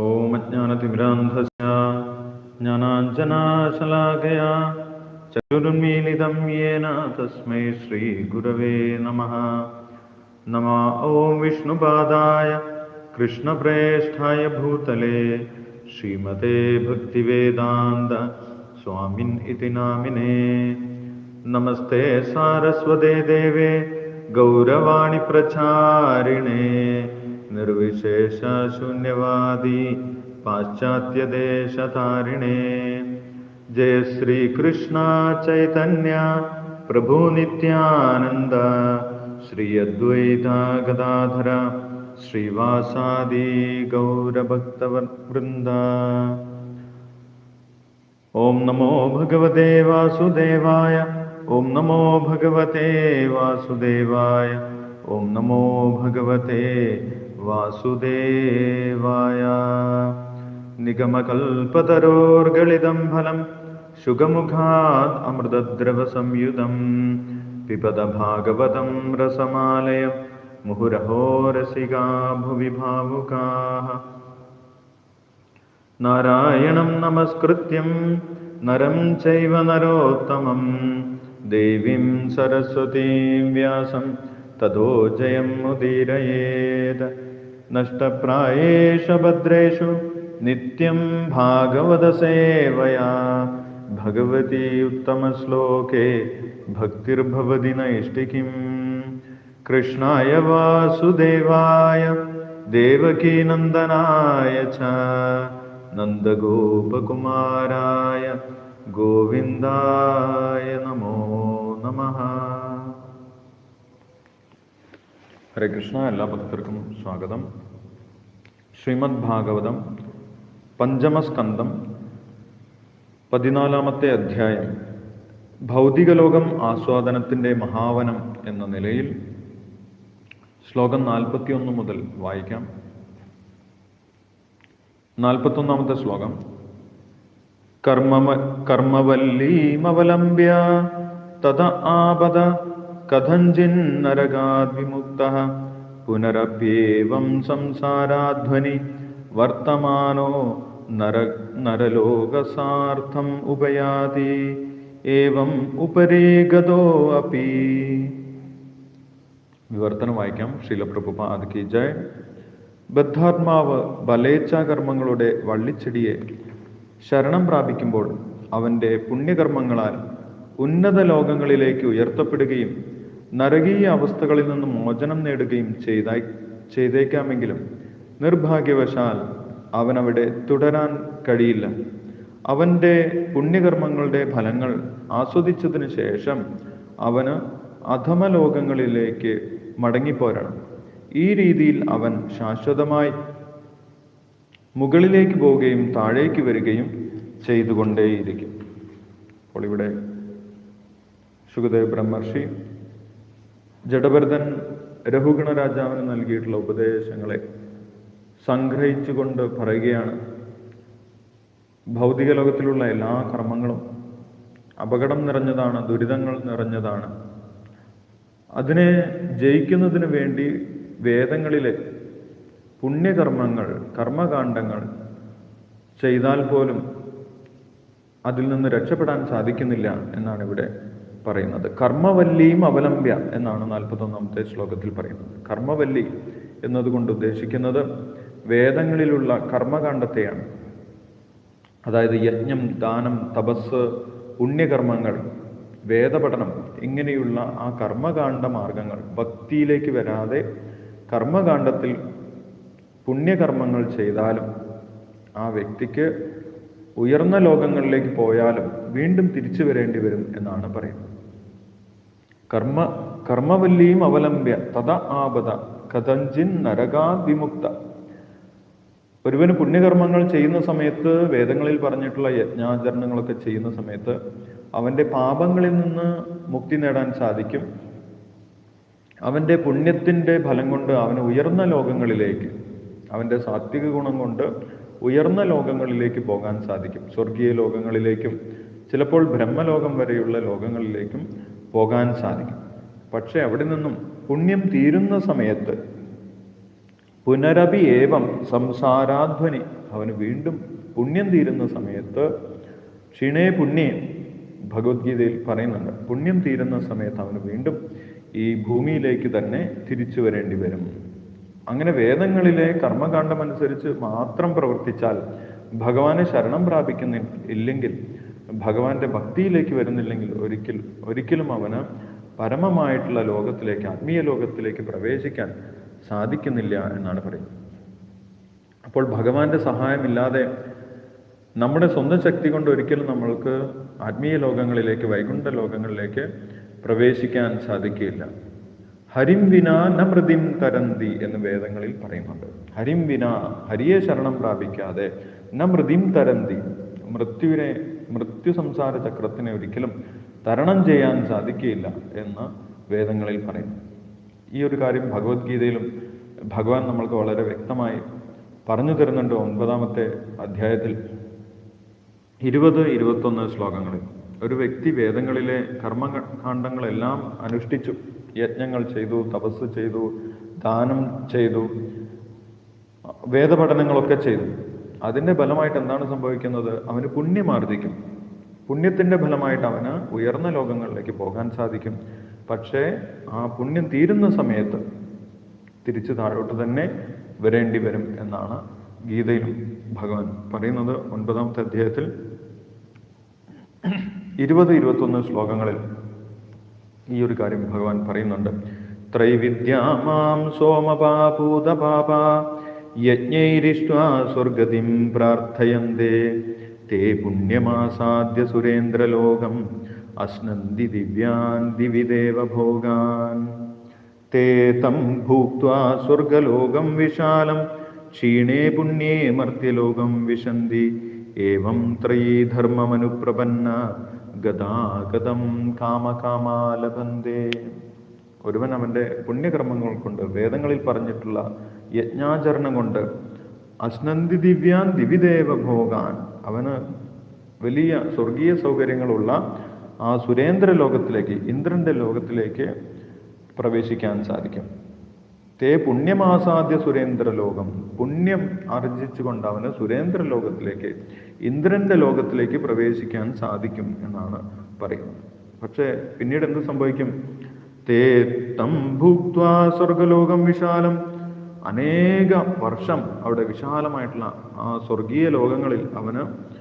ॐ अज्ञानतिमिरान्धस्य ज्ञानाञ्जनाशलाकया चतुर्मीलितं येन तस्मै श्रीगुरवे नमः। नमः ॐ विष्णुपादाय कृष्णप्रेष्ठाय भूतले श्रीमते भक्तिवेदान्त स्वामिन् इति नामिने। नमस्ते सारस्वते देवे गौरवाणि प्रचारिणे നിർവിശേഷൂന്യവാദി പാശ്ചാത്യദേശതാരിണേ ജയ ശ്രീകൃഷ്ണ ചൈതന്യ പ്രഭു നിത്യാനന്ദ. ശ്രീ അദ്വൈത ഗദാധര ശ്രീവാസാദി ഗൗരഭക്തവൃന്ദ. ഓം നമോ ഭഗവതേ വാസുദേവായ ഓം നമോ ഭഗവതേ വാസുദേവായ ഓം നമോ ഭഗവതേ വാസുദേവായ. നിഗമകൽപതരോർഗളിതം ഫലം ശുഗമുഖാത് അമൃതദ്രവസംയുതം. പിബത ഭാഗവതം രസമാലയം മുഹുരഹോ രസികാ ഭുവി നാരായണം നമസ്കൃത്യം നരം ചൈവ നരോത്തമം. ദേവീം സരസ്വതീം വ്യാസം തതോ ജയം മുദീരയേത്. नष्टप्रायेषु भद्रेषु नित्यं भागवतसेवया। भगवती उत्तमश्लोके भक्तिर्भवति नैष्टिकीम् कृष्णाय वासुदेवाय देवकीनन्दनाय च नन्दगोपकुमाराय गोविन्दाय नमो नमः ഹരേ കൃഷ്ണ എല്ലാ ഭക്തർക്കും സ്വാഗതം. ശ്രീമദ് ഭാഗവതം പഞ്ചമസ്കന്ധം പതിനാലാമത്തെ അധ്യായം ഭൗതികലോകം ആസ്വാദനത്തിന്റെ മഹാവനം എന്ന നിലയിൽ ശ്ലോകം നാൽപ്പത്തിയൊന്ന് മുതൽ വായിക്കാം. നാൽപ്പത്തൊന്നാമത്തെ ശ്ലോകം കർമ്മ കർമ്മവല്ലീമവലംബ്യ തത ആപദ കഥഞ്ചിന്നരകാദ് പുനരഭ്യേവം സംസാരാധ്വനി. വർത്തമാനോ നര നരലോകസാർത്ഥം ഉപയാതി. ഏവം ഉപരേ ഗതോ അപി വിവർത്തനം വായിക്കാം. ശീലപ്രഭുപാദ് കി ജയ്. ബദ്ധാത്മാവ് ബലേച്ഛാകർമ്മങ്ങളുടെ വള്ളിച്ചെടിയെ ശരണം പ്രാപിക്കുമ്പോൾ അവന്റെ പുണ്യകർമ്മങ്ങളാൽ ഉന്നത ലോകങ്ങളിലേക്ക് ഉയർത്തപ്പെടുകയും നരകീയ അവസ്ഥകളിൽ നിന്ന് മോചനം നേടുകയും ചെയ്ത ചെയ്തേക്കാമെങ്കിലും നിർഭാഗ്യവശാൽ അവനവിടെ തുടരാൻ കഴിയില്ല. അവന്റെ പുണ്യകർമ്മങ്ങളുടെ ഫലങ്ങൾ ആസ്വദിച്ചതിന് ശേഷം അവന് അധമലോകങ്ങളിലേക്ക് മടങ്ങിപ്പോരണം. ഈ രീതിയിൽ അവൻ ശാശ്വതമായി മുകളിലേക്ക് പോവുകയും താഴേക്ക് വരികയും ചെയ്തുകൊണ്ടേയിരിക്കും. അപ്പോൾ ഇവിടെ സുഖദേവ് ബ്രഹ്മർഷി ജഡഭരതൻ രഘുഗണ രാജാവിന് നൽകിയിട്ടുള്ള ഉപദേശങ്ങളെ സംഗ്രഹിച്ചുകൊണ്ട് പറയുകയാണ്. ഭൗതിക ലോകത്തിലുള്ള എല്ലാ കർമ്മങ്ങളും അപകടം നിറഞ്ഞതാണ് ദുരിതങ്ങൾ നിറഞ്ഞതാണ്. അതിനെ ജയിക്കുന്നതിന് വേണ്ടി വേദങ്ങളിലെ പുണ്യകർമ്മങ്ങൾ കർമ്മകാണ്ഡങ്ങൾ ചെയ്താൽ പോലും അതിൽ നിന്ന് രക്ഷപ്പെടാൻ സാധിക്കുന്നില്ല എന്നാണ് ഇവിടെ പറയുന്നത്. കർമ്മവല്ലിയും അവലംബ്യ എന്നാണ് നാൽപ്പത്തൊന്നാമത്തെ ശ്ലോകത്തിൽ പറയുന്നത്. കർമ്മവല്ലി എന്നതുകൊണ്ട് ഉദ്ദേശിക്കുന്നത് വേദങ്ങളിലുള്ള കർമ്മകാണ്ഡത്തെയാണ് അതായത് യജ്ഞം ദാനം തപസ് പുണ്യകർമ്മങ്ങൾ വേദപഠനം ഇങ്ങനെയുള്ള ആ കർമ്മകാണ്ഡ മാർഗങ്ങൾ ഭക്തിയിലേക്ക് വരാതെ കർമ്മകാണ്ഡത്തിൽ പുണ്യകർമ്മങ്ങൾ ചെയ്താലും ആ വ്യക്തിക്ക് ഉയർന്ന ലോകങ്ങളിലേക്ക് പോയാലും വീണ്ടും തിരിച്ചു വരേണ്ടി വരും എന്നാണ് പറയുന്നത്. കർമ്മ കർമ്മവല്ലിയും അവലംബ്യ തഥ ആപത കഥഞ്ചിൻ നരകാതിമുക്ത. ഒരുവന് പുണ്യകർമ്മങ്ങൾ ചെയ്യുന്ന സമയത്ത് വേദങ്ങളിൽ പറഞ്ഞിട്ടുള്ള യജ്ഞാചരണങ്ങളൊക്കെ ചെയ്യുന്ന സമയത്ത് അവന്റെ പാപങ്ങളിൽ നിന്ന് മുക്തി നേടാൻ സാധിക്കും. അവന്റെ പുണ്യത്തിന്റെ ഫലം കൊണ്ട് അവന് ഉയർന്ന ലോകങ്ങളിലേക്ക് അവന്റെ സാത്വിക ഗുണം കൊണ്ട് ഉയർന്ന ലോകങ്ങളിലേക്ക് പോകാൻ സാധിക്കും. സ്വർഗീയ ലോകങ്ങളിലേക്കും ചിലപ്പോൾ ബ്രഹ്മലോകം വരെയുള്ള ലോകങ്ങളിലേക്കും പോകാൻ സാധിക്കും. പക്ഷെ അവിടെ നിന്നും പുണ്യം തീരുന്ന സമയത്ത് പുനരപി ഏവം സംസാരാധ്വനി അവന് വീണ്ടും പുണ്യം തീരുന്ന സമയത്ത് ക്ഷീണേ പുണ്യേ ഭഗവത്ഗീതയിൽ പറയുന്നുണ്ട്. പുണ്യം തീരുന്ന സമയത്ത് അവന് വീണ്ടും ഈ ഭൂമിയിലേക്ക് തന്നെ തിരിച്ചു വരേണ്ടി വരും. അങ്ങനെ വേദങ്ങളിലെ കർമ്മകാണ്ഡമനുസരിച്ച് മാത്രം പ്രവർത്തിച്ചാൽ ഭഗവാനെ ശരണം പ്രാപിക്കുന്ന ഇല്ലെങ്കിൽ ഭഗവാന്റെ ഭക്തിയിലേക്ക് വരുന്നില്ലെങ്കിൽ ഒരിക്കൽ ഒരിക്കലും അവന് പരമമായിട്ടുള്ള ലോകത്തിലേക്ക് ആത്മീയ ലോകത്തിലേക്ക് പ്രവേശിക്കാൻ സാധിക്കുന്നില്ല എന്നാണ് പറയുന്നത്. അപ്പോൾ ഭഗവാന്റെ സഹായമില്ലാതെ നമ്മുടെ സ്വന്തം ശക്തി കൊണ്ട് ഒരിക്കലും നമ്മൾക്ക് ആത്മീയ ലോകങ്ങളിലേക്ക് വൈകുണ്ഠ ലോകങ്ങളിലേക്ക് പ്രവേശിക്കാൻ സാധിക്കുകയില്ല. ഹരിം വിന ന തരന്തി എന്ന് വേദങ്ങളിൽ പറയുന്നുണ്ട്. ഹരിം വിന ഹരിയെ ശരണം പ്രാപിക്കാതെ ന മൃതിം തരന്തി മൃത്യുവിനെ മൃത്യു സംസാര ചക്രത്തിനെ ഒരിക്കലും തരണം ചെയ്യാൻ സാധിക്കുകയില്ല എന്ന് വേദങ്ങളിൽ പറയുന്നു. ഈ ഒരു കാര്യം ഭഗവത്ഗീതയിലും ഭഗവാൻ നമ്മൾക്ക് വളരെ വ്യക്തമായി പറഞ്ഞു തരുന്നുണ്ട് ഒൻപതാമത്തെ അധ്യായത്തിൽ. ഇരുപത് ഇരുപത്തൊന്ന് ശ്ലോകങ്ങളിൽ. ഒരു വ്യക്തി വേദങ്ങളിലെ കർമ്മകാണ്ഡങ്ങളെല്ലാം അനുഷ്ഠിച്ചു. യജ്ഞങ്ങൾ ചെയ്തു തപസ് ചെയ്തു ദാനം ചെയ്തു വേദപഠനങ്ങളൊക്കെ ചെയ്തു. അതിന്റെ ഫലമായിട്ട് എന്താണ് സംഭവിക്കുന്നത്? അവന് പുണ്യമാർജിക്കും പുണ്യത്തിന്റെ ഫലമായിട്ട് അവന് ഉയർന്ന ലോകങ്ങളിലേക്ക് പോകാൻ സാധിക്കും. പക്ഷേ ആ പുണ്യം തീരുന്ന സമയത്ത് തിരിച്ചു താഴോട്ട് തന്നെ വരേണ്ടി വരും എന്നാണ് ഗീതയിലും ഭഗവാൻ പറയുന്നത് ഒൻപതാമത്തെ അധ്യായത്തിൽ. ഇരുപത് ഇരുപത്തൊന്ന് ശ്ലോകങ്ങളിൽ ഈ ഒരു കാര്യം ഭഗവാൻ പറയുന്നുണ്ട്. ത്രൈവിദ്യാമാം സോമപാപൂതപാപ യജ്ഞൈരിഷ്ട്വാ സ്വർഗതിം പ്രാർത്ഥയന്തേ. തേ പുണ്യമാസാദ്യ സുരേന്ദ്രലോകം അശ്നന്തി ദിവ്യാൻ ദിവിദേവഭോഗാൻ തേ തം ഭൂക്വാ സ്വർഗലോകം വിശാലം ക്ഷീണേ പുണ്യേ മർത്യലോകം വിശന്തി. ഏവം ത്രയീ ധർമ്മമനുപ്രപന്ന ഗതാഗതം കാമകാമാലഭന്തേ ഒരുവൻ അവന്റെ പുണ്യകർമ്മങ്ങൾ കൊണ്ട് വേദങ്ങളിൽ പറഞ്ഞിട്ടുള്ള യജ്ഞാചരണം കൊണ്ട് അശ്നന്തി ദിവ്യാൻ ദിവിദേവ ഭോഗാൻ അവന് വലിയ സ്വർഗീയ സൗകര്യങ്ങളുള്ള ആ സുരേന്ദ്ര ലോകത്തിലേക്ക് ഇന്ദ്രന്റെ ലോകത്തിലേക്ക് പ്രവേശിക്കാൻ സാധിക്കും. തേ പുണ്യമാസാദ്യ സുരേന്ദ്ര ലോകം പുണ്യം ആർജിച്ചുകൊണ്ട് അവന് സുരേന്ദ്ര ലോകത്തിലേക്ക് ഇന്ദ്രന്റെ ലോകത്തിലേക്ക് പ്രവേശിക്കാൻ സാധിക്കും എന്നാണ് പറയുന്നത്. പക്ഷേ പിന്നീട് എന്ത് സംഭവിക്കും? തേ തം ഭൂക്വാ സ്വർഗലോകം വിശാലം. അനേക വർഷം അവിടെ വിശാലമായിട്ടുള്ള ആ സ്വർഗീയ ലോകങ്ങളിൽ അവന്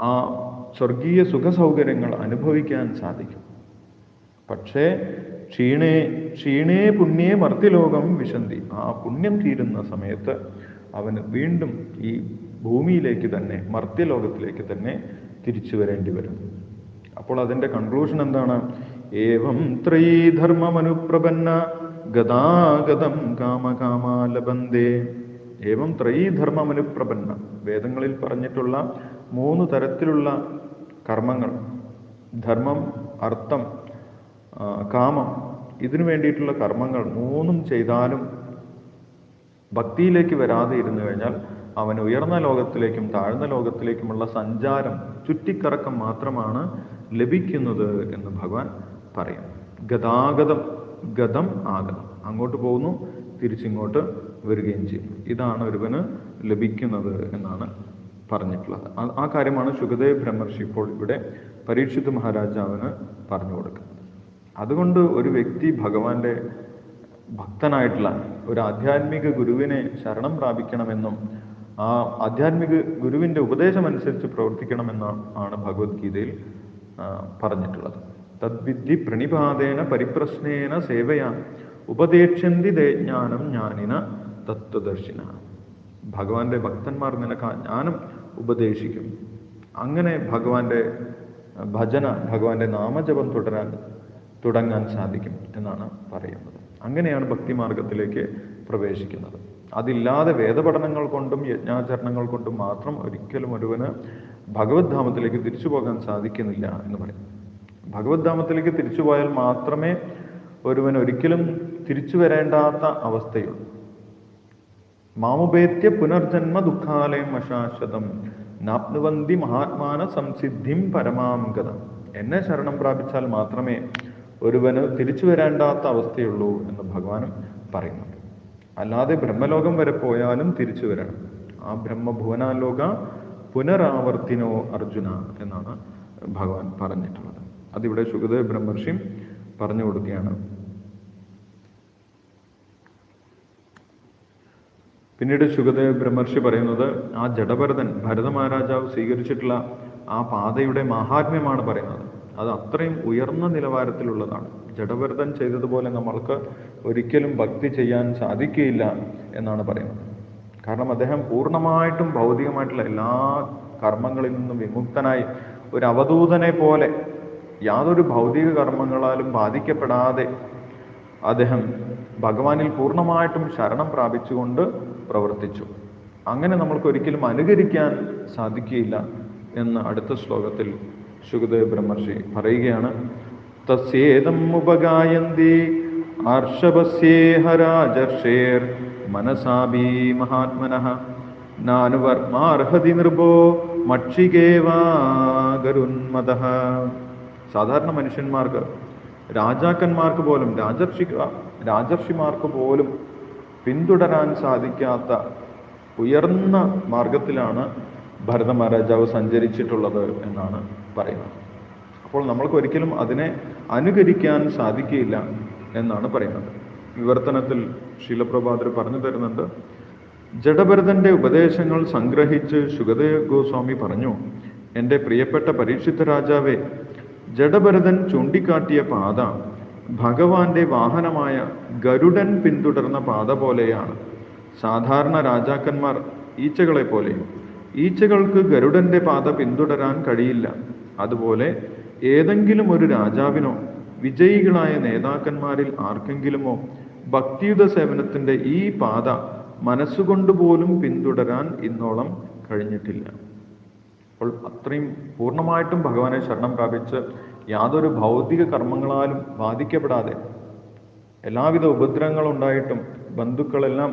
ആ, സ്വർഗീയ സുഖ സൗകര്യങ്ങൾ അനുഭവിക്കാൻ സാധിക്കും. പക്ഷേ ക്ഷീണേ ക്ഷീണേ പുണ്യേ മർത്യലോകം വിശന്തി. ആ പുണ്യം തീരുന്ന സമയത്ത് അവന് വീണ്ടും ഈ ഭൂമിയിലേക്ക് തന്നെ മർത്യലോകത്തിലേക്ക് തന്നെ തിരിച്ചു വരേണ്ടി വരും. അപ്പോൾ അതിന്റെ കൺക്ലൂഷൻ എന്താണ്? ഏവം ത്രയീ ധർമ്മമനുപ്രപന്ന ഗതാഗതം കാമകാമാലബന്ധേ ഏവം ത്രയീ ധർമ്മമനുപ്രപന്ന വേദങ്ങളിൽ പറഞ്ഞിട്ടുള്ള മൂന്ന് തരത്തിലുള്ള കർമ്മങ്ങൾ. ധർമ്മം അർത്ഥം കാമം. ഇതിനു വേണ്ടിയിട്ടുള്ള കർമ്മങ്ങൾ മൂന്നും ചെയ്താലും ഭക്തിയിലേക്ക് വരാതെ ഇരുന്നു കഴിഞ്ഞാൽ അവൻ ഉയർന്ന ലോകത്തിലേക്കും താഴ്ന്ന ലോകത്തിലേക്കുമുള്ള സഞ്ചാരം ചുറ്റിക്കറക്കം മാത്രമാണ് ലഭിക്കുന്നത് എന്ന് ഭഗവാൻ പറയും ഗതാഗതം ഗതം ആഗതം അങ്ങോട്ട് പോകുന്നു തിരിച്ചിങ്ങോട്ട് വരികയും ചെയ്യും. ഇതാണ് ഒരുവന് ലഭിക്കുന്നത് എന്നാണ് പറഞ്ഞിട്ടുള്ളത്. ആ- കാര്യമാണ് സുഖദേവ് ബ്രഹ്മർഷി ഇപ്പോൾ ഇവിടെ പരീക്ഷിത് മഹാരാജാവിന് പറഞ്ഞു കൊടുക്കുന്നത്. അതുകൊണ്ട് ഒരു വ്യക്തി ഭഗവാന്റെ ഭക്തനായിട്ടുള്ള ഒരു ആധ്യാത്മിക ഗുരുവിനെ ശരണം പ്രാപിക്കണമെന്നും ആ ആധ്യാത്മിക ഗുരുവിന്റെ ഉപദേശമനുസരിച്ച് അനുസരിച്ച് പ്രവർത്തിക്കണമെന്നും ആണ് ഭഗവത്ഗീതയിൽ പറഞ്ഞിട്ടുള്ളത്. തദ്വിദ്ധി പ്രണിപാതേന പരിപ്രശ്നേന സേവയാ. ഉപദേക്ഷന്തി ജ്ഞാനം ജ്ഞാനിന തത്വദർശിന. ഭഗവാന്റെ ഭക്തന്മാർ നിനക്ക് ആ ജ്ഞാനം ഉപദേശിക്കും. അങ്ങനെ ഭഗവാന്റെ ഭജന ഭഗവാന്റെ നാമജപം തുടരാൻ തുടങ്ങാൻ സാധിക്കും എന്നാണ് പറയുന്നത്. അങ്ങനെയാണ് ഭക്തിമാർഗത്തിലേക്ക് പ്രവേശിക്കുന്നത്. അതില്ലാതെ വേദപഠനങ്ങൾ കൊണ്ടും യജ്ഞാചരണങ്ങൾ കൊണ്ടും മാത്രം ഒരിക്കലും ഒരുവന് ഭഗവത് ധാമത്തിലേക്ക് തിരിച്ചു പോകാൻ സാധിക്കുന്നില്ല എന്ന് പറയും. ഭഗവത് ധാമത്തിലേക്ക് തിരിച്ചു പോയാൽ മാത്രമേ ഒരുവൻ ഒരിക്കലും തിരിച്ചു വരേണ്ടാത്ത അവസ്ഥയുള്ളൂ. മാമുപേത്യ പുനർജന്മ ദുഃഖാലയം അശാശ്വതം നാപ്നുവന്തി മഹാത്മാന സംസിദ്ധിം പരമാംഗതം എന്നെ ശരണം പ്രാപിച്ചാൽ മാത്രമേ ഒരുവന് തിരിച്ചു വരേണ്ടാത്ത അവസ്ഥയുള്ളൂ എന്ന് ഭഗവാനും പറയുന്നു അല്ലാതെ ബ്രഹ്മലോകം വരെ പോയാലും തിരിച്ചു വരണം. ആ ബ്രഹ്മഭുവനാലോക പുനരാവർത്തിനോ അർജുന എന്നാണ് ഭഗവാൻ പറഞ്ഞിട്ടുള്ളത്. അതിവിടെ സുഖദേവ ബ്രഹ്മർഷി പറഞ്ഞു കൊടുക്കുകയാണ്. പിന്നീട് സുഖദേവ് ബ്രഹ്മർഷി പറയുന്നത് ആ ജഡഭരതൻ ഭരത മഹാരാജാവ് സ്വീകരിച്ചിട്ടുള്ള ആ പാതയുടെ മഹാത്മ്യമാണ് പറയുന്നത്. അത് അത്രയും ഉയർന്ന നിലവാരത്തിലുള്ളതാണ്. ജഡഭരതൻ ചെയ്തതുപോലെ നമ്മൾക്ക് ഒരിക്കലും ഭക്തി ചെയ്യാൻ സാധിക്കുകയില്ല എന്നാണ് പറയുന്നത്. കാരണം അദ്ദേഹം പൂർണമായിട്ടും ഭൗതികമായിട്ടുള്ള എല്ലാ കർമ്മങ്ങളിൽ നിന്നും വിമുക്തനായി ഒരു അവധൂതനെ പോലെ യാതൊരു ഭൗതിക കർമ്മങ്ങളാലും ബാധിക്കപ്പെടാതെ അദ്ദേഹം ഭഗവാനിൽ പൂർണമായിട്ടും ശരണം പ്രാപിച്ചുകൊണ്ട് പ്രവർത്തിച്ചു. അങ്ങനെ നമ്മൾക്ക് ഒരിക്കലും അനുകരിക്കാൻ സാധിക്കുകയില്ല എന്ന് അടുത്ത ശ്ലോകത്തിൽ ശുഗദേവ് ബ്രഹ്മർഷി പറയുകയാണ്. തസ്യേതം ഉപഗായന്തി ആർഷഭസ്യേഹരാജർഷേർ മനസാബി മഹാത്മനഃ നാനുവർമാർഹതി നിർഭോ മക്ഷികേവാഗരുന്മത സാധാരണ മനുഷ്യന്മാർക്ക് രാജാക്കന്മാർക്ക് പോലും രാജർഷി രാജർഷിമാർക്ക് പോലും പിന്തുടരാൻ സാധിക്കാത്ത ഉയർന്ന മാർഗത്തിലാണ് ഭരത മഹാരാജാവ് സഞ്ചരിച്ചിട്ടുള്ളത് എന്നാണ് പറയുന്നത്. അപ്പോൾ നമ്മൾക്ക് ഒരിക്കലും അതിനെ അനുകരിക്കാൻ സാധിക്കില്ല എന്നാണ് പറയുന്നത്. വിവർത്തനത്തിൽ ശീലപ്രഭാതർ പറഞ്ഞു തരുന്നുണ്ട് ജഡഭരതന്റെ ഉപദേശങ്ങൾ സംഗ്രഹിച്ച് ശുഗദേവ് ഗോസ്വാമി പറഞ്ഞു എന്റെ പ്രിയപ്പെട്ട പരീക്ഷിത രാജാവേ ജഡഭരതൻ ചൂണ്ടിക്കാട്ടിയ പാത ഭഗവാന്റെ വാഹനമായ ഗരുഡൻ പിന്തുടർന്ന പാത പോലെയാണ്. സാധാരണ രാജാക്കന്മാർ ഈച്ചകളെ പോലെ ഈച്ചകൾക്ക് ഗരുഡന്റെ പാത പിന്തുടരാൻ കഴിയില്ല. അതുപോലെ ഏതെങ്കിലും ഒരു രാജാവിനോ വിജയികളായ നേതാക്കന്മാരിൽ ആർക്കെങ്കിലുമോ ഭക്തിയുത സേവനത്തിന്റെ ഈ പാത മനസ്സുകൊണ്ടുപോലും പിന്തുടരാൻ ഇന്നോളം കഴിഞ്ഞിട്ടില്ല. അപ്പോൾ അത്രയും പൂർണമായിട്ടും ഭഗവാനെ ശരണം പ്രാപിച്ച് യാതൊരു ഭൗതിക കർമ്മങ്ങളാലും ബാധിക്കപ്പെടാതെ എല്ലാവിധ ഉപദ്രവങ്ങളുണ്ടായിട്ടും ബന്ധുക്കളെല്ലാം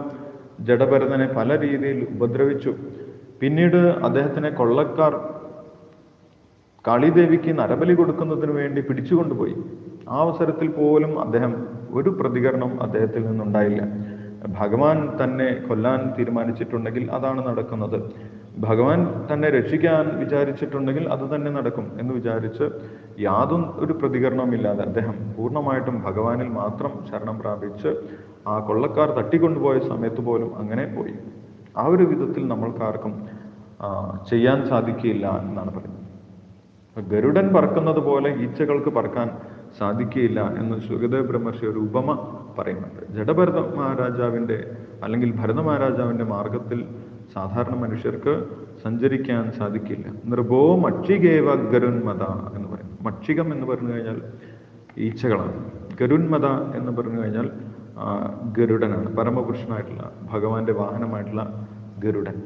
ജഡഭരതനെ പല രീതിയിൽ ഉപദ്രവിച്ചു. പിന്നീട് അദ്ദേഹത്തിനെ കൊള്ളക്കാർ കാളിദേവിക്ക് നരബലി കൊടുക്കുന്നതിന് വേണ്ടി പിടിച്ചുകൊണ്ടുപോയി. ആ അവസരത്തിൽ പോലും അദ്ദേഹം ഒരു പ്രതികരണം അദ്ദേഹത്തിൽ നിന്നുണ്ടായില്ല. ഭഗവാൻ തന്നെ കൊല്ലാൻ തീരുമാനിച്ചിട്ടുണ്ടെങ്കിൽ അതാണ് നടക്കുന്നത്. ഭഗവാൻ തന്നെ രക്ഷിക്കാൻ വിചാരിച്ചിട്ടുണ്ടെങ്കിൽ അത് തന്നെ നടക്കും എന്ന് വിചാരിച്ച് യാതൊരു ഒരു പ്രതികരണവുമില്ലാതെ അദ്ദേഹം പൂർണമായിട്ടും ഭഗവാനിൽ മാത്രം ശരണം പ്രാപിച്ച് ആ കൊള്ളക്കാർ തട്ടിക്കൊണ്ടുപോയ സമയത്ത് പോലും അങ്ങനെ പോയി. ആ ഒരു വിധത്തിൽ നമ്മൾക്കാർക്കും ചെയ്യാൻ സാധിക്കില്ല എന്നാണ് പറയുന്നത്. ഗരുഡൻ പറക്കുന്നത് പോലെ ഈച്ചകൾക്ക് പറക്കാൻ സാധിക്കില്ല എന്ന് സുഗദേവ് ബ്രഹ്മർഷി ഒരു ഉപമ പറയുന്നുണ്ട്. ജഡഭരത മഹാരാജാവിന്റെ അല്ലെങ്കിൽ ഭരത മഹാരാജാവിന്റെ മാർഗത്തിൽ സാധാരണ മനുഷ്യർക്ക് സഞ്ചരിക്കാൻ സാധിക്കില്ല. നിർഭോ മക്ഷികേവ ഗരുന്മത എന്ന് പറയും മക്ഷികം എന്ന് പറഞ്ഞു കഴിഞ്ഞാൽ ഈച്ചകളാണ്. ഗരുന്മത എന്ന് പറഞ്ഞു കഴിഞ്ഞാൽ ഗരുഡനാണ്. പരമപുരുഷനായിട്ടുള്ള ഭഗവാന്റെ വാഹനമായിട്ടുള്ള ഗരുഡൻ.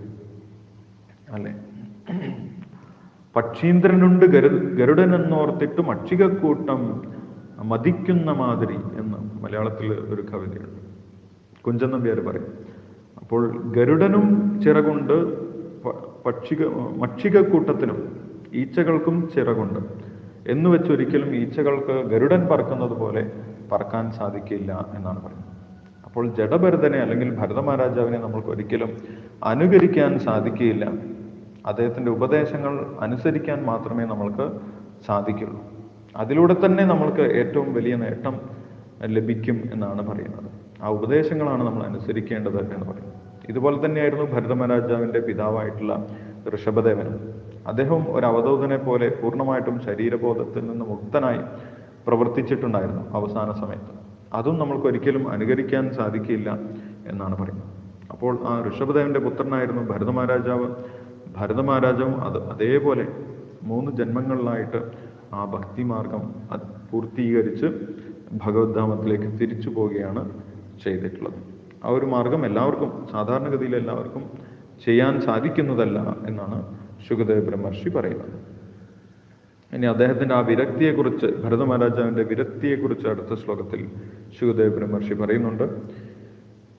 അല്ലെ? പക്ഷീന്ദ്രനുണ്ട് ഗരു ഗരുഡൻ എന്നോർത്തിട്ട് മക്ഷികക്കൂട്ടം മതിക്കുന്ന മാതിരി എന്ന് മലയാളത്തിൽ ഒരു കവിതയുണ്ട്. കുഞ്ചൻ നമ്പ്യാർ പറയും അപ്പോൾ ഗരുഡനും ചിറകുണ്ട് പക്ഷിക മക്ഷികക്കൂട്ടത്തിനും ഈച്ചകൾക്കും ചിറകുണ്ട്. എന്ന് വെച്ചൊരിക്കലും ഈച്ചകൾക്ക് ഗരുഡൻ പറക്കുന്നത് പോലെ പറക്കാൻ സാധിക്കില്ല എന്നാണ് പറയുന്നത്. അപ്പോൾ ജഡഭരതനെ അല്ലെങ്കിൽ ഭരത മഹാരാജാവിനെ നമ്മൾക്ക് ഒരിക്കലും അനുകരിക്കാൻ സാധിക്കുകയില്ല അദ്ദേഹത്തിന്റെ ഉപദേശങ്ങൾ അനുസരിക്കാൻ മാത്രമേ നമ്മൾക്ക് സാധിക്കുള്ളൂ. അതിലൂടെ തന്നെ നമ്മൾക്ക് ഏറ്റവും വലിയ നേട്ടം ലഭിക്കും എന്നാണ് പറയുന്നത്. ആ ഉപദേശങ്ങളാണ് നമ്മൾ അനുസരിക്കേണ്ടത് എന്ന് പറയുന്നത് ഇതുപോലെ തന്നെയായിരുന്നു ഭരതമഹാരാജാവിന്റെ പിതാവായിട്ടുള്ള ഋഷഭദേവനും. അദ്ദേഹം ഒരു അവധൂതനെ പോലെ പൂർണമായിട്ടും ശരീരബോധത്തിൽ നിന്ന് മുക്തനായി പ്രവർത്തിച്ചിട്ടുണ്ടായിരുന്നു അവസാന സമയത്ത്. അതും നമ്മൾക്ക് ഒരിക്കലും അനുകരിക്കാൻ സാധിക്കില്ല എന്നാണ് പറയുന്നത്. അപ്പോൾ ആ ഋഷഭദേവന്റെ പുത്രനായിരുന്നു ഭരതമഹാരാജാവ്. ഭരതമഹാരാജാവും അത് അതേപോലെ മൂന്ന് ജന്മങ്ങളിലായിട്ട് ആ ഭക്തിമാർഗം പൂർത്തീകരിച്ച് ഭഗവത്ധാമത്തിലേക്ക് തിരിച്ചു പോവുകയാണ് ചെയ്തിട്ടുള്ളത്. ആ ഒരു മാർഗം എല്ലാവർക്കും സാധാരണഗതിയിൽ എല്ലാവർക്കും ചെയ്യാൻ സാധിക്കുന്നതല്ല എന്നാണ് ശുഗദേവ് ബ്രഹ്മർഷി പറയുന്നത്. ഇനി അദ്ദേഹത്തിന്റെ ആ വിരക്തിയെക്കുറിച്ച് ഭരത മഹാരാജാവിന്റെ വിരക്തിയെക്കുറിച്ച് അടുത്ത ശ്ലോകത്തിൽ ശുഗദേവ് ബ്രഹ്മർഷി പറയുന്നുണ്ട്.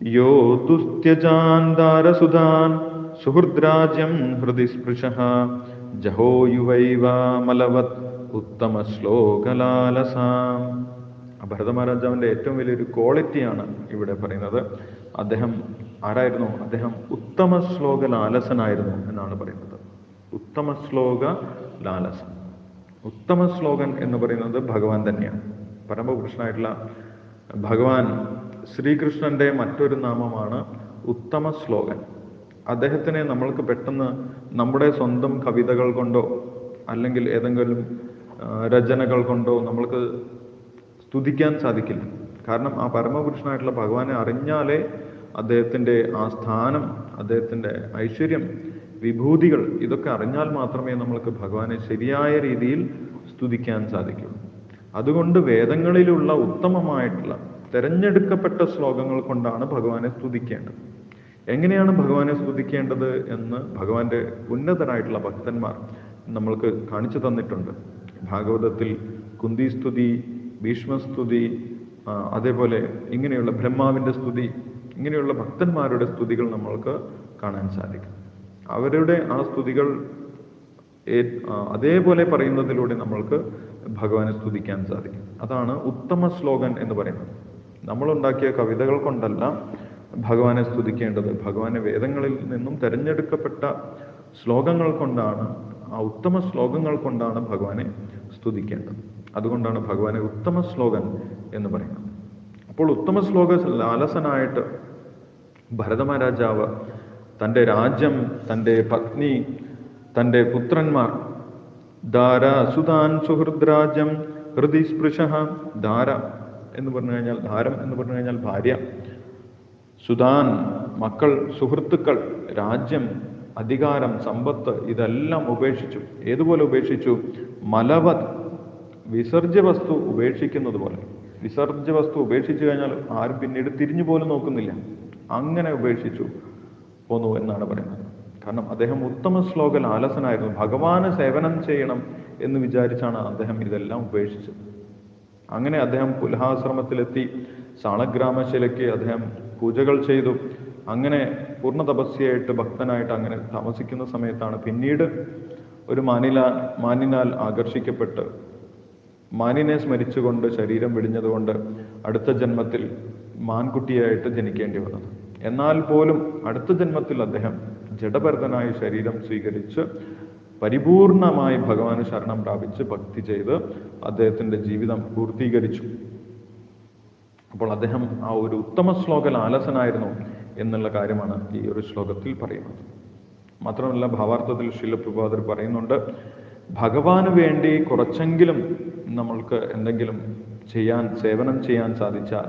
യോ ദുസ്ത്യജാൻ ദാരസുധാൻ സുഹൃദ്രാജ്യം ഹൃദി സ്പൃശ ജഹോ യുവൈവ മലവത് ഉത്തമ ശ്ലോകലാലസാം. ആ ഭരത മഹാരാജാവിന്റെ ഏറ്റവും വലിയൊരു ക്വാളിറ്റിയാണ് ഇവിടെ പറയുന്നത്. അദ്ദേഹം ആരായിരുന്നു? അദ്ദേഹം ഉത്തമ ശ്ലോക ലാലസനായിരുന്നു എന്നാണ് പറയുന്നത്. ഉത്തമ ശ്ലോക ലാലസൻ. ഉത്തമ ശ്ലോകൻ എന്ന് പറയുന്നത് ഭഗവാൻ തന്നെയാണ്. പരമപുരുഷനായിട്ടുള്ള ഭഗവാൻ ശ്രീകൃഷ്ണന്റെ മറ്റൊരു നാമമാണ് ഉത്തമ ശ്ലോകൻ. അദ്ദേഹത്തിനെ നമ്മൾക്ക് പെട്ടെന്ന് നമ്മുടെ സ്വന്തം കവിതകൾ കൊണ്ടോ അല്ലെങ്കിൽ ഏതെങ്കിലും രചനകൾ കൊണ്ടോ നമ്മൾക്ക് സ്തുതിക്കാൻ സാധിക്കില്ല. കാരണം ആ പരമപുരുഷനായിട്ടുള്ള ഭഗവാനെ അറിഞ്ഞാലേ അദ്ദേഹത്തിന്റെ ആ സ്ഥാനം അദ്ദേഹത്തിന്റെ ഐശ്വര്യം വിഭൂതികൾ ഇതൊക്കെ അറിഞ്ഞാൽ മാത്രമേ നമ്മൾക്ക് ഭഗവാനെ ശരിയായ രീതിയിൽ സ്തുതിക്കാൻ സാധിക്കുള്ളൂ. അതുകൊണ്ട് വേദങ്ങളിലുള്ള ഉത്തമമായിട്ടുള്ള തിരഞ്ഞെടുക്കപ്പെട്ട ശ്ലോകങ്ങൾ കൊണ്ടാണ് ഭഗവാനെ സ്തുതിക്കേണ്ടത്. എങ്ങനെയാണ് ഭഗവാനെ സ്തുതിക്കേണ്ടത് എന്ന് ഭഗവാന്റെ ഉന്നതരായിട്ടുള്ള ഭക്തന്മാർ നമ്മൾക്ക് കാണിച്ചു തന്നിട്ടുണ്ട്. ഭാഗവതത്തിൽ കുന്തിസ്തുതി ഭീഷ്മസ്തുതി അതേപോലെ ഇങ്ങനെയുള്ള ബ്രഹ്മാവിന്റെ സ്തുതി ഇങ്ങനെയുള്ള ഭക്തന്മാരുടെ സ്തുതികൾ നമ്മൾക്ക് കാണാൻ സാധിക്കും. അവരുടെ ആ സ്തുതികൾ അതേപോലെ പറയുന്നതിലൂടെ നമ്മൾക്ക് ഭഗവാനെ സ്തുതിക്കാൻ സാധിക്കും. അതാണ് ഉത്തമ ശ്ലോകൻ എന്ന് പറയുന്നത്. നമ്മളുണ്ടാക്കിയ കവിതകൾ കൊണ്ടല്ല ഭഗവാനെ സ്തുതിക്കേണ്ടത്. ഭഗവാനെ വേദങ്ങളിൽ നിന്നും തിരഞ്ഞെടുക്കപ്പെട്ട ശ്ലോകങ്ങൾ കൊണ്ടാണ് ആ ഉത്തമ ശ്ലോകങ്ങൾ കൊണ്ടാണ് ഭഗവാനെ സ്തുതിക്കേണ്ടത്. അതുകൊണ്ടാണ് ഭഗവാനെ ഉത്തമ ശ്ലോകൻ എന്ന് പറയുന്നത്. അപ്പോൾ ഉത്തമ ശ്ലോക ലാലസനായിട്ട് ഭരതമഹാരാജാവ് തന്റെ രാജ്യം തന്റെ പത്നി തന്റെ പുത്രന്മാർ ധാര സുതാൻ സുഹൃദ്രാജ്യം ഹൃദി സ്പൃശ ധാര എന്ന് പറഞ്ഞു കഴിഞ്ഞാൽ ധാരം എന്ന് പറഞ്ഞു കഴിഞ്ഞാൽ ഭാര്യ സുതാൻ മക്കൾ സുഹൃത്തുക്കൾ രാജ്യം അധികാരം സമ്പത്ത് ഇതെല്ലാം ഉപേക്ഷിച്ചു. ഏതുപോലെ ഉപേക്ഷിച്ചു? മലവത് വിസർജ്യ വസ്തു ഉപേക്ഷിക്കുന്നത് പോലെ. വിസർജ്യ വസ്തു ഉപേക്ഷിച്ചു കഴിഞ്ഞാൽ ആരും പിന്നീട് തിരിഞ്ഞു പോലും നോക്കുന്നില്ല. അങ്ങനെ ഉപേക്ഷിച്ചു പോന്നു എന്നാണ് പറയുന്നത്. കാരണം അദ്ദേഹം ഉത്തമ ശ്ലോക ആലസനായിരുന്നു. ഭഗവാന് സേവനം ചെയ്യണം എന്ന് വിചാരിച്ചാണ് അദ്ദേഹം ഇതെല്ലാം ഉപേക്ഷിച്ചത്. അങ്ങനെ അദ്ദേഹം പുലഹാശ്രമത്തിലെത്തി സാളഗ്രാമശിലയ്ക്ക് അദ്ദേഹം പൂജകൾ ചെയ്തു. അങ്ങനെ പൂർണ തപസ്യയായിട്ട് ഭക്തനായിട്ട് അങ്ങനെ താമസിക്കുന്ന സമയത്താണ് പിന്നീട് ഒരു മാനില മാനിനാൽ ആകർഷിക്കപ്പെട്ട് മാനിനെ സ്മരിച്ചുകൊണ്ട് ശരീരം വെടിഞ്ഞതുകൊണ്ട് അടുത്ത ജന്മത്തിൽ മാൻകുട്ടിയായിട്ട് ജനിക്കേണ്ടി വന്നത്. എന്നാൽ പോലും അടുത്ത ജന്മത്തിൽ അദ്ദേഹം ജഡഭരതനായി ശരീരം സ്വീകരിച്ച് പരിപൂർണമായി ഭഗവാന് ശരണം പ്രാപിച്ച് ഭക്തി ചെയ്ത് അദ്ദേഹത്തിന്റെ ജീവിതം പൂർത്തീകരിച്ചു. അപ്പോൾ അദ്ദേഹം ആ ഒരു ഉത്തമ ശ്ലോക ലാലസനായിരുന്നു എന്നുള്ള കാര്യമാണ് ഈ ഒരു ശ്ലോകത്തിൽ പറയുന്നത്. മാത്രമല്ല ഭാവാർത്ഥത്തിൽ ശിലപ്രഭാതർ പറയുന്നുണ്ട് ഭഗവാന് വേണ്ടി കുറച്ചെങ്കിലും നമ്മൾക്ക് എന്തെങ്കിലും ചെയ്യാൻ സേവനം ചെയ്യാൻ സാധിച്ചാൽ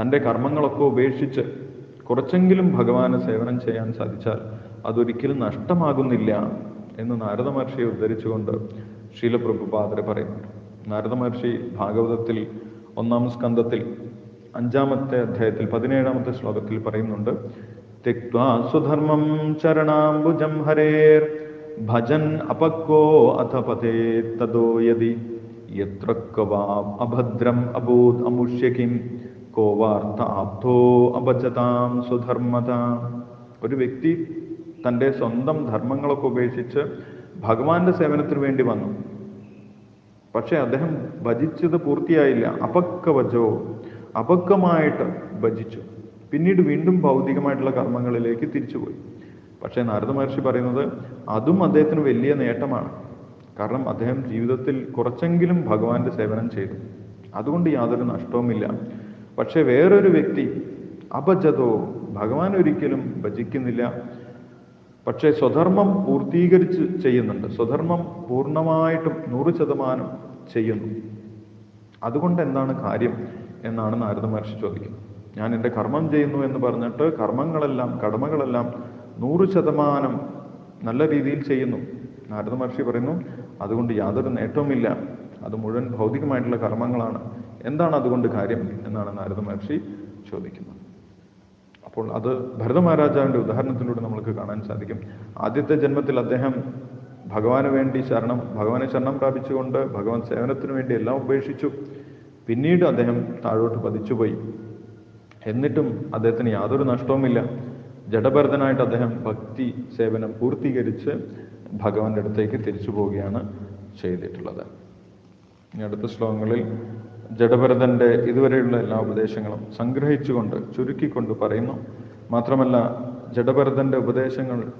തന്റെ കർമ്മങ്ങളൊക്കെ ഉപേക്ഷിച്ച് കുറച്ചെങ്കിലും ഭഗവാന് സേവനം ചെയ്യാൻ സാധിച്ചാൽ അതൊരിക്കലും നഷ്ടമാകുന്നില്ല എന്ന് നാരദ മഹർഷിയെ ഉദ്ധരിച്ചുകൊണ്ട് ശീലപ്രഭുപാദരെ പറയുന്നുണ്ട്. നാരദ മഹർഷി ഭാഗവതത്തിൽ ഒന്നാം സ്കന്ധത്തിൽ അഞ്ചാമത്തെ അധ്യായത്തിൽ പതിനേഴാമത്തെ ശ്ലോകത്തിൽ പറയുന്നുണ്ട് തെക്വാ സ്വധർമ്മം ചരണാംബുജം ഹരേർ ഭജൻ അപക്വോ അഥ പതേ തദോ യതി യത്ര കവാം അഭദ്രം അബൂത് അമുഷ്യകിം കോ. വാർത്ത ആപ്തോ അപചതാം സ്വധർമ്മത. ഒരു വ്യക്തി തന്റെ സ്വന്തം ധർമ്മങ്ങളൊക്കെ ഉപേക്ഷിച്ച് ഭഗവാന്റെ സേവനത്തിന് വേണ്ടി വന്നു. പക്ഷെ അദ്ദേഹം ഭജിച്ചത് പൂർത്തിയായില്ല. അപക്കവചോ അപക്കമായിട്ട് ഭജിച്ചു. പിന്നീട് വീണ്ടും ഭൗതികമായിട്ടുള്ള കർമ്മങ്ങളിലേക്ക് തിരിച്ചുപോയി. പക്ഷേ നാരദ മഹർഷി പറയുന്നത് അതും അദ്ദേഹത്തിന് വലിയ നേട്ടമാണ്. കാരണം അദ്ദേഹം ജീവിതത്തിൽ കുറച്ചെങ്കിലും ഭഗവാന്റെ സേവനം ചെയ്തു. അതുകൊണ്ട് യാതൊരു നഷ്ടവുമില്ല. പക്ഷെ വേറൊരു വ്യക്തി അപജതോ ഭഗവാൻ ഒരിക്കലും ഭജിക്കുന്നില്ല. പക്ഷേ സ്വധർമ്മം പൂർത്തീകരിച്ച് ചെയ്യുന്നുണ്ട്. സ്വധർമ്മം പൂർണമായിട്ടും നൂറ് ശതമാനം ചെയ്യുന്നു. അതുകൊണ്ട് എന്താണ് കാര്യം എന്നാണ് നാരദ മഹർഷി ചോദിക്കുന്നത്. ഞാൻ എന്റെ കർമ്മം ചെയ്യുന്നു എന്ന് പറഞ്ഞിട്ട് കർമ്മങ്ങളെല്ലാം കടമകളെല്ലാം നൂറ് ശതമാനം നല്ല രീതിയിൽ ചെയ്യുന്നു. നാരദ മഹർഷി പറയുന്നു അതുകൊണ്ട് യാതൊരു നേട്ടവുമില്ല. അത് മുഴുവൻ ഭൗതികമായിട്ടുള്ള കർമ്മങ്ങളാണ്. എന്താണ് അതുകൊണ്ട് കാര്യം? എന്നാണ് നാരദ മഹർഷി ചോദിക്കുന്നത്. അപ്പോൾ അത് ഭരത മഹാരാജാവിന്റെ ഉദാഹരണത്തിലൂടെ നമുക്ക് കാണാൻ സാധിക്കും. ആദ്യത്തെ ജന്മത്തിൽ അദ്ദേഹം ഭഗവാന് വേണ്ടി ശരണം ഭഗവാനെ ശരണം പ്രാപിച്ചുകൊണ്ട് ഭഗവാൻ സേവനത്തിനു വേണ്ടി എല്ലാം ഉപേക്ഷിച്ചു. പിന്നീട് അദ്ദേഹം താഴോട്ട് പതിച്ചുപോയി. എന്നിട്ടും അദ്ദേഹത്തിന് യാതൊരു നഷ്ടവുമില്ല. ജഡഭരതനായിട്ട് അദ്ദേഹം ഭക്തി സേവനം പൂർത്തീകരിച്ച് ഭഗവാന്റെ അടുത്തേക്ക് തിരിച്ചു പോവുകയാണ് ചെയ്തിട്ടുള്ളത്. ഇനി അടുത്ത ശ്ലോകങ്ങളിൽ ജഡഭരതന്റെ ഇതുവരെയുള്ള എല്ലാ ഉപദേശങ്ങളും സംഗ്രഹിച്ചുകൊണ്ട് ചുരുക്കിക്കൊണ്ട് പറയുന്നു. മാത്രമല്ല ജഡഭരതന്റെ ഉപദേശങ്ങൾ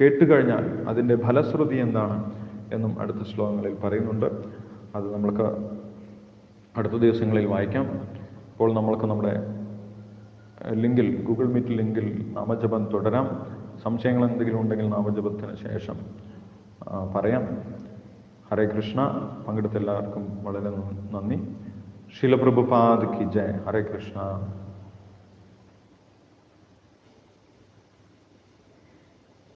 കേട്ടുകഴിഞ്ഞാൽ അതിന്റെ ഫലശ്രുതി എന്താണ് എന്നും അടുത്ത ശ്ലോകങ്ങളിൽ പറയുന്നുണ്ട്. അത് നമ്മൾക്ക് അടുത്ത ദിവസങ്ങളിൽ വായിക്കാം. ഇപ്പോൾ നമ്മൾക്ക് നമ്മുടെ ലിങ്കിൽ ഗൂഗിൾ മീറ്റ് ലിങ്കിൽ നാമജപം തുടരാം. സംശയങ്ങൾ എന്തെങ്കിലും ഉണ്ടെങ്കിൽ നാമജപത്തിന് ശേഷം പറയാം. ഹരേ കൃഷ്ണ. പങ്കെടുത്ത എല്ലാവർക്കും വളരെ നന്ദി. ശിലപ്രഭുപാദ് കി ജയ്. ഹരേ കൃഷ്ണ.